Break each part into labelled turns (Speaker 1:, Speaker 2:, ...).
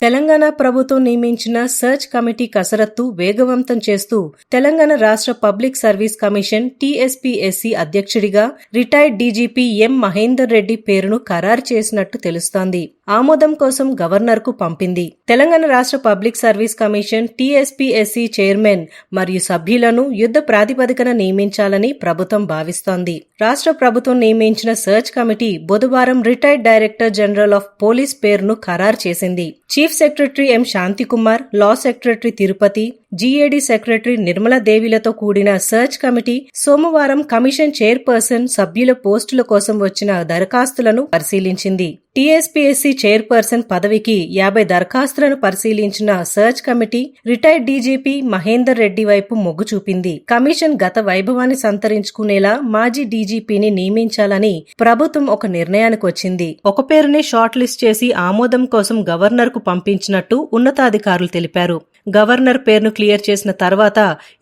Speaker 1: తెలంగాణ ప్రభుత్వం నియమించిన search committee కసరత్తు వేగవంతం చేస్తూ తెలంగాణ రాష్ట్ర పబ్లిక్ సర్వీస్ కమిషన్ టీఎస్పీఎస్సీ అధ్యక్షుడిగా retired DGP M Mahender Reddy పేరును ఖరారు చేసినట్టు తెలుస్తోంది. ఆమోదం కోసం గవర్నర్కు పంపింది. తెలంగాణ రాష్ట్ర public service commission TSPSC chairman మరియు సభ్యులను యుద్ధ ప్రాతిపదికన నియమించాలని ప్రభుత్వం భావిస్తోంది. రాష్ట్ర ప్రభుత్వం నియమించిన సర్చ్ కమిటీ బుధవారం retired director general of police పేరును ఖరారు చేసింది. Chief chief secretary M Shantikumar law secretary Tirupati GAD secretary Nirmala దేవిలతో కూడిన సెర్చ్ కమిటీ సోమవారం కమిషన్ చైర్పర్సన్ సభ్యుల పోస్టుల కోసం వచ్చిన దరఖాస్తులను పరిశీలించింది. టీఎస్పీఎస్సీ చైర్పర్సన్ పదవికి యాభై దరఖాస్తులను పరిశీలించిన search committee retired DGP Mahender Reddy వైపు మొగ్గు చూపింది. కమిషన్ గత వైభవాన్ని సంతరించుకునేలా మాజీ డీజీపీని నియమించాలని ప్రభుత్వం ఒక నిర్ణయానికి వచ్చింది. ఒక పేరునే షార్ట్ లిస్ట్ చేసి ఆమోదం కోసం గవర్నర్కు పంపించినట్టు ఉన్నతాధికారులు తెలిపారు. గవర్నర్ పేరును క్లియర్ చేసిన తర్వాత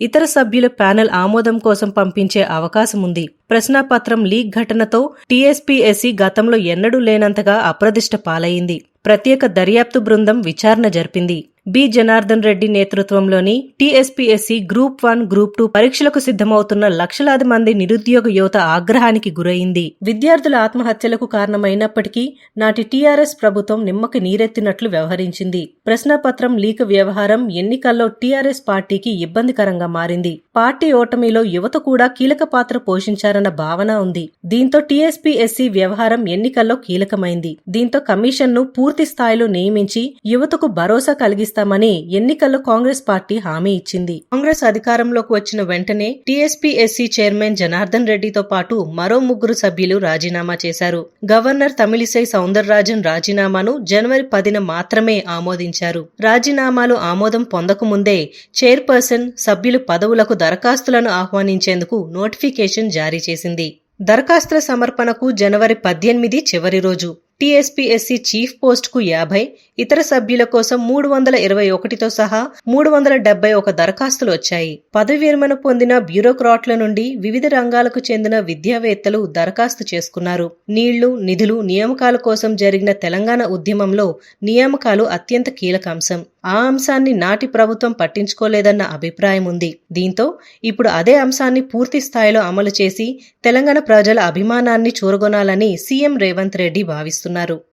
Speaker 1: ఇతర సభ్యుల ప్యానెల్ ఆమోదం కోసం పంపించే అవకాశం ఉంది. ప్రశ్నాపత్రం లీక్ ఘటనతో టీఎస్పీఎస్సీ గతంలో ఎన్నడూ లేనంతగా అప్రదిష్ట పాలైంది. ప్రత్యేక దర్యాప్తు బృందం విచారణ జరిపింది. బి. జనార్దన్ రెడ్డి నేతృత్వంలోని TSPSC group one group two పరీక్షలకు సిద్ధమవుతున్న లక్షలాది మంది నిరుద్యోగ యువత ఆగ్రహానికి గురైంది. విద్యార్థుల ఆత్మహత్యలకు కారణమైనప్పటికీ నాటి టీఆర్ఎస్ ప్రభుత్వం నిమ్మకి నీరెత్తినట్లు వ్యవహరించింది. ప్రశ్నపత్రం లీక్ వ్యవహారం ఎన్నికల్లో టీఆర్ఎస్ పార్టీకి ఇబ్బందికరంగా మారింది. పార్టీ ఓటమిలో యువత కూడా కీలక పాత్ర పోషించారన్న భావన ఉంది. దీంతో టీఎస్పీఎస్సీ వ్యవహారం ఎన్నికల్లో కీలకమైంది. దీంతో కమిషన్ను పూర్తి స్థాయిలో నియమించి యువతకు భరోసా చేస్తామని ఎన్నికల్లో కాంగ్రెస్ పార్టీ హామీ ఇచ్చింది. కాంగ్రెస్ అధికారంలోకి వచ్చిన వెంటనే టీఎస్పీఎస్సీ చైర్మన్ జనార్దన్ రెడ్డితో పాటు మరో ముగ్గురు సభ్యులు రాజీనామా చేశారు. గవర్నర్ తమిళిసై సౌందరరాజన్ రాజీనామాను జనవరి పదిన మాత్రమే ఆమోదించారు. రాజీనామాలు ఆమోదం పొందకముందే చైర్పర్సన్ సభ్యులు పదవులకు దరఖాస్తులను ఆహ్వానించేందుకు నోటిఫికేషన్ జారీ చేసింది. దరఖాస్తుల సమర్పణకు జనవరి పద్దెనిమిది చివరి రోజు టీఎస్పీఎస్సీ చీఫ్ పోస్టుకు యాభై ఇతర సభ్యుల కోసం మూడు వందల ఇరవై ఒకటితో సహా మూడు వందల డెబ్బై ఒక దరఖాస్తులు వచ్చాయి. పదవి విరమణ పొందిన బ్యూరోక్రాట్ల నుండి వివిధ రంగాలకు చెందిన విద్యావేత్తలు దరఖాస్తు చేసుకున్నారు. నీళ్ళు నిధులు నియామకాల కోసం జరిగిన తెలంగాణ ఉద్యమంలో నియామకాలు అత్యంత కీలక అంశం. ఆ అంశాన్ని నాటి ప్రభుత్వం పట్టించుకోలేదన్న అభిప్రాయం ఉంది. దీంతో ఇప్పుడు అదే అంశాన్ని పూర్తి స్థాయిలో అమలు చేసి తెలంగాణ ప్రజల అభిమానాన్ని చూరగొనాలని సీఎం రేవంత్ రెడ్డి భావిస్తున్నారు.